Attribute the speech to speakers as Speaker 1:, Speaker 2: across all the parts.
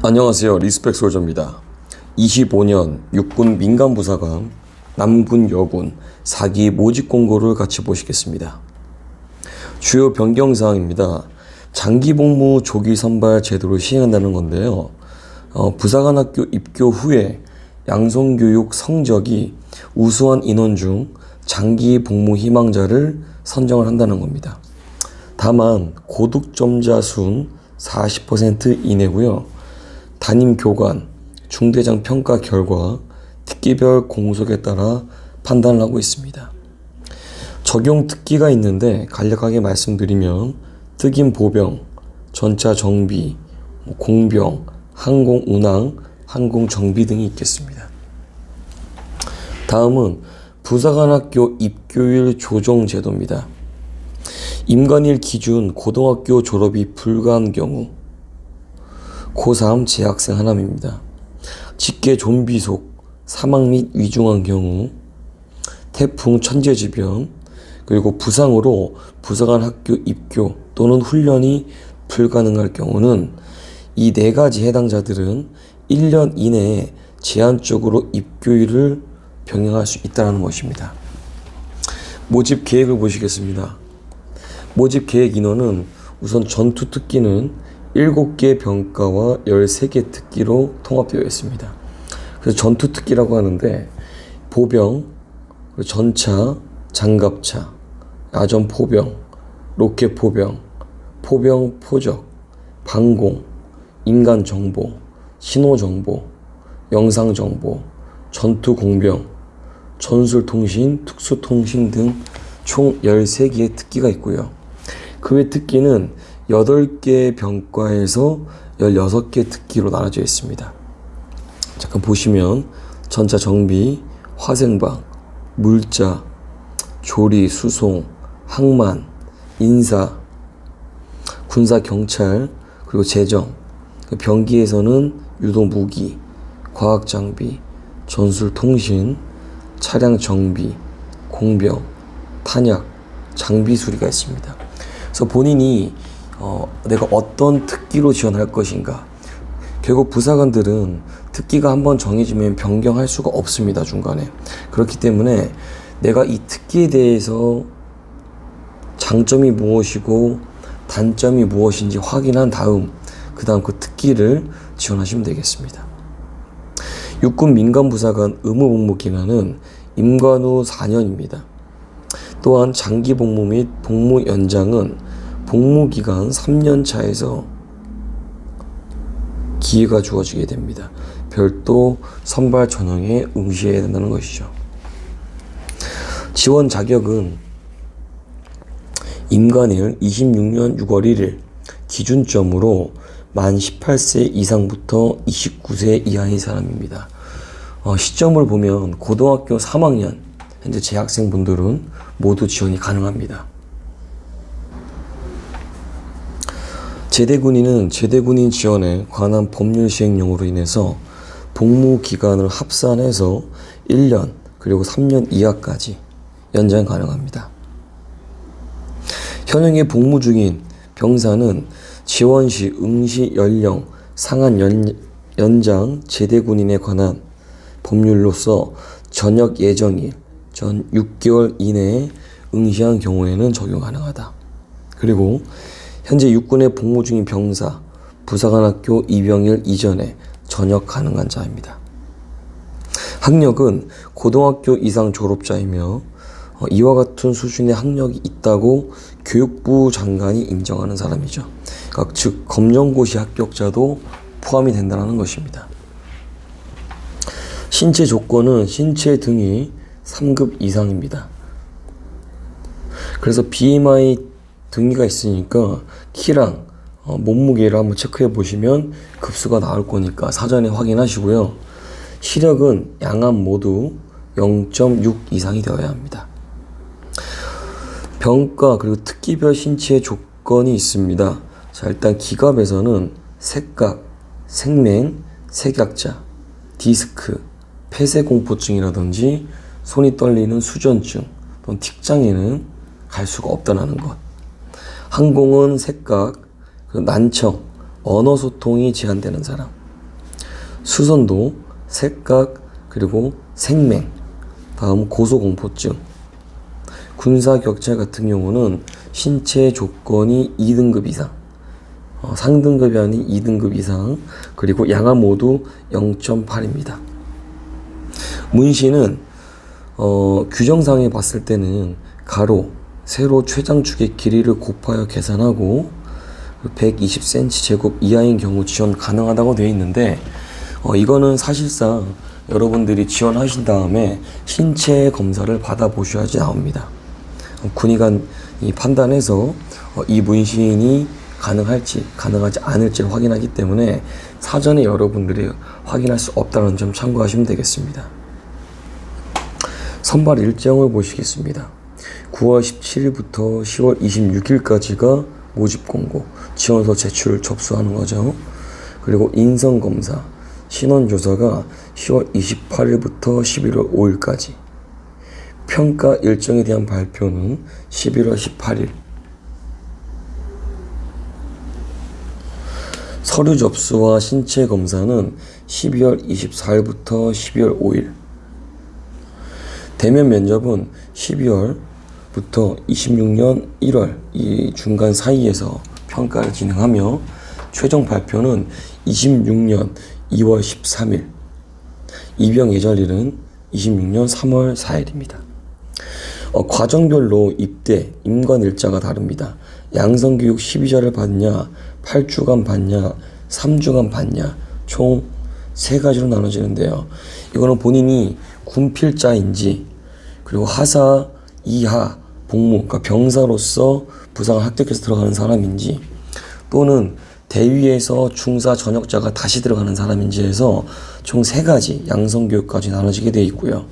Speaker 1: 안녕하세요. 리스펙 솔저입니다. 25년 육군 민간부사관 남군 여군 사기 모집 공고를 같이 보시겠습니다. 주요 변경 사항입니다. 장기 복무 조기 선발 제도를 시행한다는 건데요. 어, 부사관 학교 입교 후에 양성교육 성적이 우수한 인원 중 장기 복무 희망자를 선정을 한다는 겁니다. 다만 고득점자 수는 40% 이내고요. 담임 교관, 중대장 평가 결과 특기별 공석에 따라 판단을 하고 있습니다. 적용 특기가 있는데 간략하게 말씀드리면 특임 보병, 전차 정비, 뭐 공병, 항공 운항, 항공 정비 등이 있겠습니다. 다음은 부사관학교 입교일 조정 제도입니다. 임관일 기준 고등학교 졸업이 불가한 경우 고3 재학생 하남입니다. 직계 좀비 속 사망 및 위중한 경우 태풍 천재지변 그리고 부상으로 부사관 학교 입교 또는 훈련이 불가능할 경우는 이 네 가지 해당자들은 1년 이내에 제한적으로 입교일을 병행할 수 있다는 것입니다. 모집 계획을 보시겠습니다. 모집 계획 인원은 우선 전투 특기는 7개 병과와 13개 특기로 통합되어 있습니다. 그래서 전투 특기라고 하는데 보병, 전차, 장갑차, 야전 포병, 로켓 포병, 포병 포적, 방공, 인간 정보, 신호 정보, 영상 정보, 전투 공병, 전술 통신, 특수 통신 등 총 13개의 특기가 있고요. 그 외 특기는 8개 병과에서 16개 특기로 나눠져 있습니다. 잠깐 보시면 전차 정비, 화생방, 물자, 조리, 수송, 항만, 인사, 군사 경찰, 그리고 재정, 그 병기에서는 유도 무기, 과학 장비, 전술 통신, 차량 정비, 공병, 탄약, 장비 수리가 있습니다. 그래서 본인이 어, 내가 어떤 특기로 지원할 것인가. 결국 부사관들은 특기가 한번 정해지면 변경할 수가 없습니다, 중간에. 그렇기 때문에 내가 이 특기에 대해서 장점이 무엇이고 단점이 무엇인지 확인한 다음, 그 다음 그 특기를 지원하시면 되겠습니다. 육군 민간부사관 의무 복무 기간은 임관 후 4년입니다. 또한 장기 복무 및 복무 연장은 복무 기간 3년 차에서 기회가 주어지게 됩니다. 별도 선발 전형에 응시해야 된다는 것이죠. 지원 자격은 임관일 26년 6월 1일 기준점으로 만 18세 이상부터 29세 이하의 사람입니다. 어, 시점을 보면 고등학교 3학년 현재 재학생분들은 모두 지원이 가능합니다. 제대군인은 제대군인 지원에 관한 법률 시행령으로 인해서 복무 기간을 합산해서 1년 그리고 3년 이하까지 연장 가능합니다. 현행의 복무 중인 병사는 지원 시 응시 연령 상한 연, 연장 제대군인에 관한 법률로서 전역 예정일 전 6개월 이내에 응시한 경우에는 적용 가능하다. 그리고 현재 육군에 복무 중인 병사, 부사관학교 입영일 이전에 전역 가능한 자입니다. 학력은 고등학교 이상 졸업자이며 어, 이와 같은 수준의 학력이 있다고 교육부 장관이 인정하는 사람이죠. 그러니까 즉 검정고시 합격자도 포함이 된다는 것입니다. 신체 조건은 신체 등이 3급 이상입니다. 그래서 BMI 등이가 있으니까 키랑 어, 몸무게를 한번 체크해 보시면 급수가 나올 거니까 사전에 확인하시고요. 시력은 양암 모두 0.6 이상이 되어야 합니다. 병가 그리고 특기별 신체 조건이 있습니다. 자, 일단 기갑에서는 색각, 생맹, 색약자, 디스크, 폐쇄공포증이라든지 손이 떨리는 수전증 또는 틱장에는 갈 수가 없다는 것. 항공은 색각, 난청, 언어 소통이 제한되는 사람. 수선도, 색각, 그리고 생맹, 다음 고소공포증, 군사 격차 같은 경우는 신체 조건이 2등급 이상, 어, 상등급이 아닌 2등급 이상, 그리고 양아 모두 0.8입니다. 문신은 어, 규정상에 봤을 때는 가로, 세로 최장축의 길이를 곱하여 계산하고 120cm 제곱 이하인 경우 지원 가능하다고 되어 있는데 어, 이거는 사실상 여러분들이 지원하신 다음에 신체 검사를 받아보셔야지 나옵니다. 어, 군의관이 판단해서 어, 이 문신이 가능할지 가능하지 않을지를 확인하기 때문에 사전에 여러분들이 확인할 수 없다는 점 참고하시면 되겠습니다. 선발 일정을 보시겠습니다. 9월 17일부터 10월 26일까지가 모집 공고, 지원서 제출 접수하는 거죠. 그리고 인성 검사, 신원 조사가 10월 28일부터 11월 5일까지. 평가 일정에 대한 발표는 11월 18일. 서류 접수와 신체 검사는 12월 24일부터 12월 5일. 대면 면접은 12월 부터 26년 1월 이 중간 사이에서 평가를 진행하며 최종 발표는 26년 2월 13일 입영 예정일은 26년 3월 4일입니다. 어, 과정별로 입대, 임관 일자가 다릅니다. 양성교육 12자를 받냐, 8주간 받냐, 3주간 받냐, 총 세 가지로 나눠지는데요. 이거는 본인이 군필자인지, 그리고 하사, 이하, 복무, 그러니까 병사로서 부상을 합격해서 들어가는 사람인지, 또는 대위에서 중사 전역자가 다시 들어가는 사람인지 해서 총 세 가지 양성 교육까지 나눠지게 되어 있고요.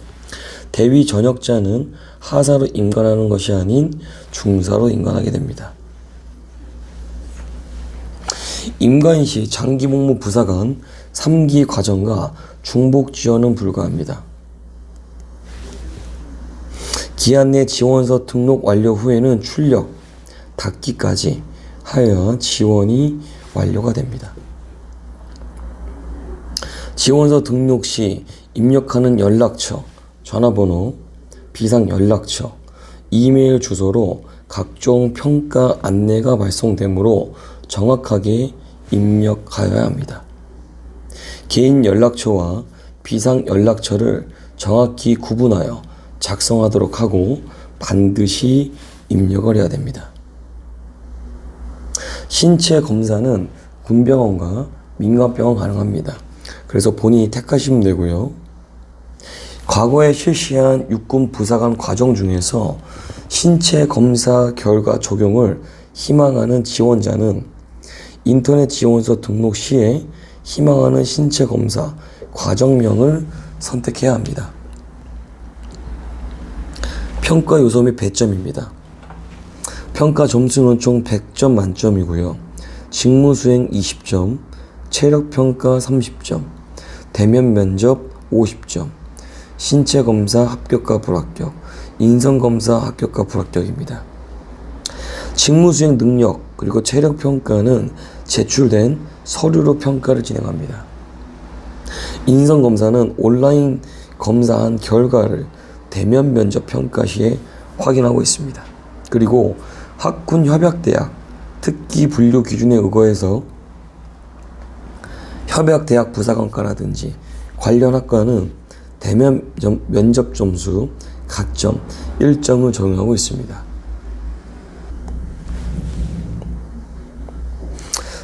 Speaker 1: 대위 전역자는 하사로 임관하는 것이 아닌 중사로 임관하게 됩니다. 임관 시 장기 복무 부사관 3기 과정과 중복 지원은 불가합니다. 기한 내 지원서 등록 완료 후에는 출력, 닫기까지 하여 지원이 완료가 됩니다. 지원서 등록 시 입력하는 연락처, 전화번호, 비상 연락처, 이메일 주소로 각종 평가 안내가 발송되므로 정확하게 입력하여야 합니다. 개인 연락처와 비상 연락처를 정확히 구분하여 작성하도록 하고 반드시 입력을 해야 됩니다. 신체 검사는 군병원과 민간병원 가능합니다. 그래서 본인이 택하시면 되고요. 과거에 실시한 육군 부사관 과정 중에서 신체 검사 결과 적용을 희망하는 지원자는 인터넷 지원서 등록 시에 희망하는 신체 검사 과정명을 선택해야 합니다. 평가 요소 및 배점입니다. 평가 점수는 총 100점 만점이고요. 직무 수행 20점, 체력 평가 30점, 대면 면접 50점, 신체 검사 합격과 불합격, 인성 검사 합격과 불합격입니다. 직무 수행 능력 그리고 체력 평가는 제출된 서류로 평가를 진행합니다. 인성 검사는 온라인 검사한 결과를 대면 면접 평가 시에 확인하고 있습니다. 그리고 학군 협약대학 특기 분류 기준에 의거해서 협약대학 부사관과라든지 관련 학과는 대면 면접 점수 가점 1점을 적용하고 있습니다.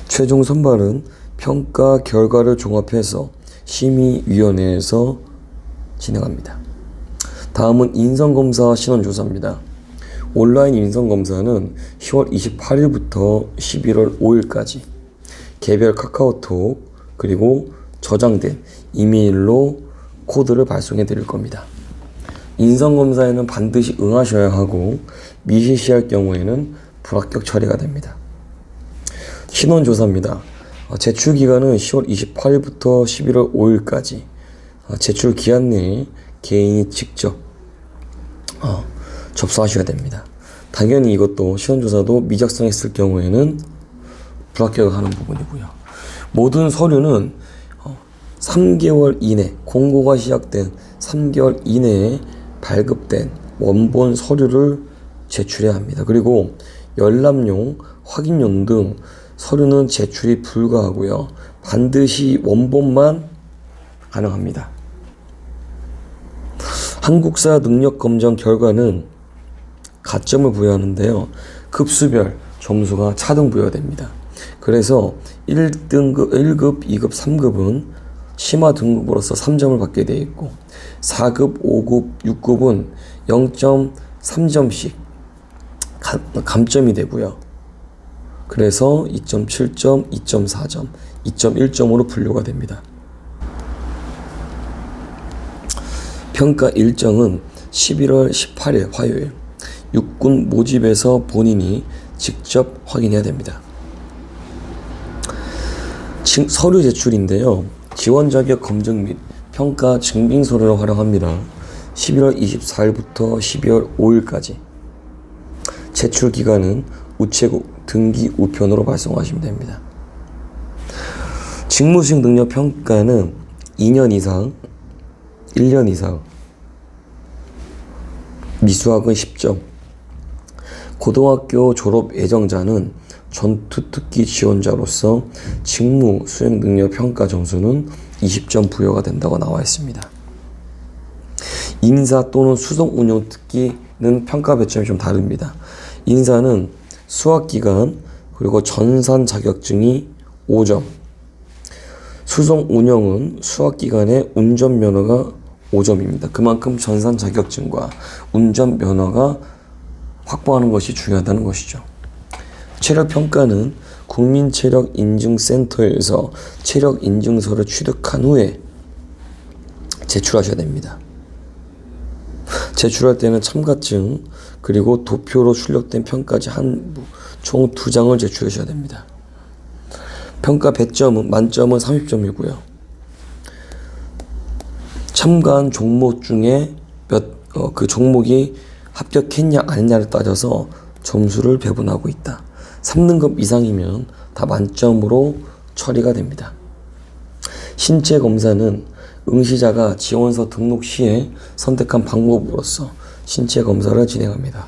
Speaker 1: 최종 선발은 평가 결과를 종합해서 심의위원회에서 진행합니다. 다음은 인성검사 신원조사입니다. 온라인 인성검사는 10월 28일부터 11월 5일까지 개별 카카오톡 그리고 저장된 이메일로 코드를 발송해 드릴 겁니다. 인성검사에는 반드시 응하셔야 하고 미실시할 경우에는 불합격 처리가 됩니다. 신원조사입니다. 어, 제출 기간은 10월 28일부터 11월 5일까지 어, 제출 기한 내에 개인이 직접 어, 접수하셔야 됩니다. 당연히 이것도 시험조사도 미작성했을 경우에는 불합격을 하는 부분이고요. 모든 서류는 3개월 이내 공고가 시작된 3개월 이내에 발급된 원본 서류를 제출해야 합니다. 그리고 열람용, 확인용 등 서류는 제출이 불가하고요. 반드시 원본만 가능합니다. 한국사 능력 검정 결과는 가점을 부여하는데요. 급수별 점수가 차등 부여됩니다. 그래서 1등급, 1급, 2급, 3급은 심화 등급으로서 3점을 받게 되어 있고 4급, 5급, 6급은 0.3점씩 감 점이 되고요. 그래서 2.7점, 2.4점, 2.1점으로 분류가 됩니다. 평가 일정은 11월 18일 화요일 육군 모집에서 본인이 직접 확인해야 됩니다. 지- 서류 제출인데요. 지원 자격 검증 및 평가 증빙서류를 활용합니다. 11월 24일부터 12월 5일까지 제출 기간은 우체국 등기 우편으로 발송하시면 됩니다. 직무수행 능력 평가는 2년 이상, 1년 이상, 미수학은 10점, 고등학교 졸업 예정자는 전투특기 지원자로서 직무 수행 능력 평가 점수는 20점 부여가 된다고 나와 있습니다. 인사 또는 수송 운영 특기는 평가 배점이 좀 다릅니다. 인사는 수학 기간 그리고 전산 자격증이 5점. 수송 운영은 수학 기간에 운전 면허가 5점입니다. 그만큼 전산 자격증과 운전 면허가 확보하는 것이 중요하다는 것이죠. 체력 평가는 국민체력인증센터에서 체력 인증서를 취득한 후에 제출하셔야 됩니다. 제출할 때는 참가증 그리고 도표로 출력된 평가지 한 총 두 장을 제출하셔야 됩니다. 평가 100점은 만점은 30점이고요. 참가한 종목 중에 몇 그 종목이 합격했냐 아니냐를 따져서 점수를 배분하고 있다. 3등급 이상이면 다 만점으로 처리가 됩니다. 신체 검사는 응시자가 지원서 등록 시에 선택한 방법으로서 신체 검사를 진행합니다.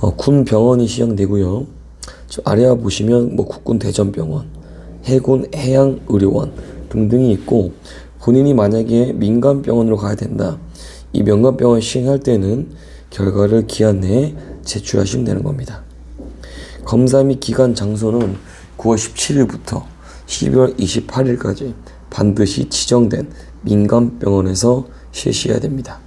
Speaker 1: 어, 군 병원이 시행되고요. 저 아래 보시면 뭐 국군 대전병원, 해군 해양의료원 등등이 있고 본인이 만약에 민간 병원으로 가야 된다. 이 민간 병원 시행할 때는 결과를 기한 내에 제출하시면 되는 겁니다. 검사 및 기간 장소는 9월 17일부터 12월 28일까지 반드시 지정된 민간 병원에서 실시해야 됩니다.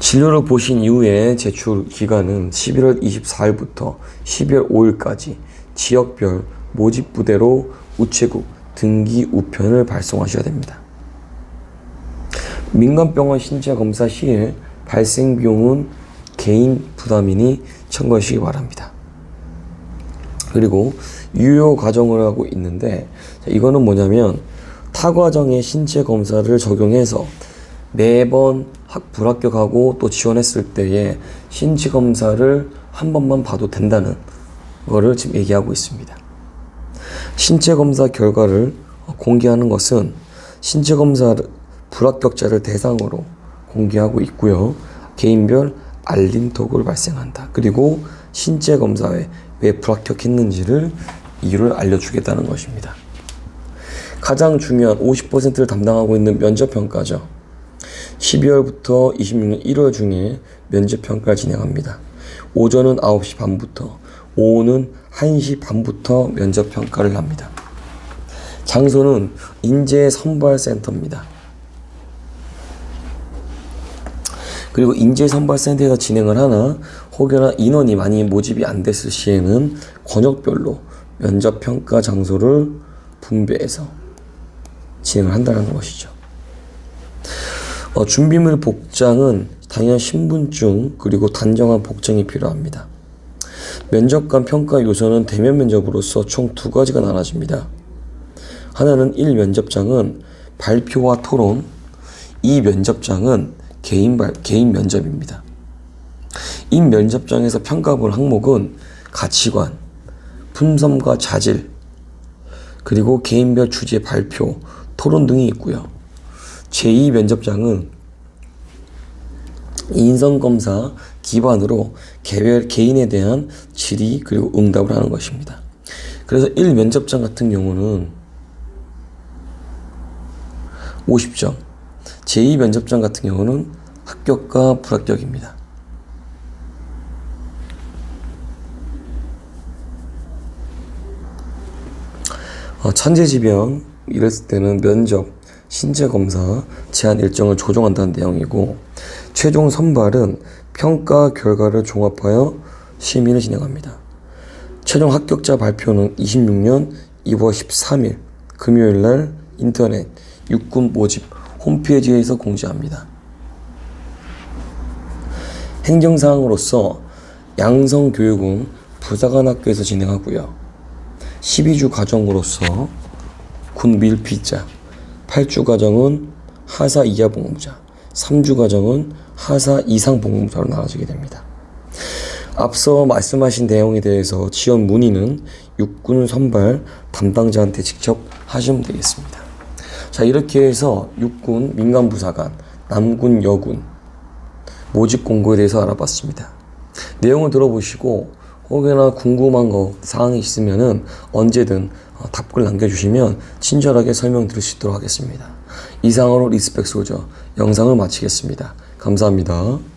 Speaker 1: 진료를 보신 이후에 제출 기간은 11월 24일부터 12월 5일까지 지역별 모집 부대로 우체국 등기 우편을 발송하셔야 됩니다. 민간병원 신체 검사 시에 발생 비용은 개인 부담이니 참고하시기 바랍니다. 그리고 유효 과정을 하고 있는데 이거는 뭐냐면 타 과정의 신체 검사를 적용해서 매번 학 불합격하고 또 지원했을 때에 신체 검사를 한 번만 봐도 된다는 거를 지금 얘기하고 있습니다. 신체 검사 결과를 공개하는 것은 신체 검사 불합격자를 대상으로 공개하고 있고요. 개인별 알림톡을 발생한다. 그리고 신체 검사에 왜 불합격했는지를 이유를 알려주겠다는 것입니다. 가장 중요한 50%를 담당하고 있는 면접 평가죠. 12월부터 26년 1월 중에 면접 평가를 진행합니다. 오전은 9시 반부터 오후는 1시 반부터 면접 평가를 합니다. 장소는 인재 선발센터입니다. 그리고 인재 선발센터에서 진행을 하나 혹여나 인원이 많이 모집이 안 됐을 시에는 권역별로 면접 평가 장소를 분배해서 진행을 한다는 것이죠. 어, 준비물 복장은 당연 신분증 그리고 단정한 복장이 필요합니다. 면접관 평가 요소는 대면 면접으로서 총 두 가지가 나눠집니다. 하나는 1 면접장은 발표와 토론, 2 면접장은 개인 발, 개인 면접입니다. 이 면접장에서 평가볼 항목은 가치관, 품섬과 자질, 그리고 개인별 주제 발표, 토론 등이 있고요. 제2 면접장은 인성검사 기반으로 개별 개인에 대한 질의 그리고 응답을 하는 것입니다. 그래서 1 면접장 같은 경우는 50점, 제2 면접장 같은 경우는 합격과 불합격입니다. 어, 천재지변 이랬을 때는 면접, 신체 검사, 제한 일정을 조정한다는 내용이고 최종 선발은 평가 결과를 종합하여 심의를 진행합니다. 최종 합격자 발표는 26년 2월 13일 금요일 날 인터넷 육군 모집 홈페이지에서 공지합니다. 행정사항으로서 양성교육은 부사관학교에서 진행하고요. 12주 과정으로서 군 밀피자, 8주 과정은 하사 이하 복무자, 3주 과정은 하사 이상 복무자로 나눠지게 됩니다. 앞서 말씀하신 내용에 대해서 지원 문의는 육군 선발 담당자한테 직접 하시면 되겠습니다. 자, 이렇게 해서 육군 민간부사관, 남군 여군 모집 공고에 대해서 알아봤습니다. 내용을 들어보시고 혹여나 궁금한 거 사항이 있으면은 언제든 어, 답글 남겨주시면 친절하게 설명드릴 수 있도록 하겠습니다. 이상으로 리스펙 소저 영상을 마치겠습니다. 감사합니다.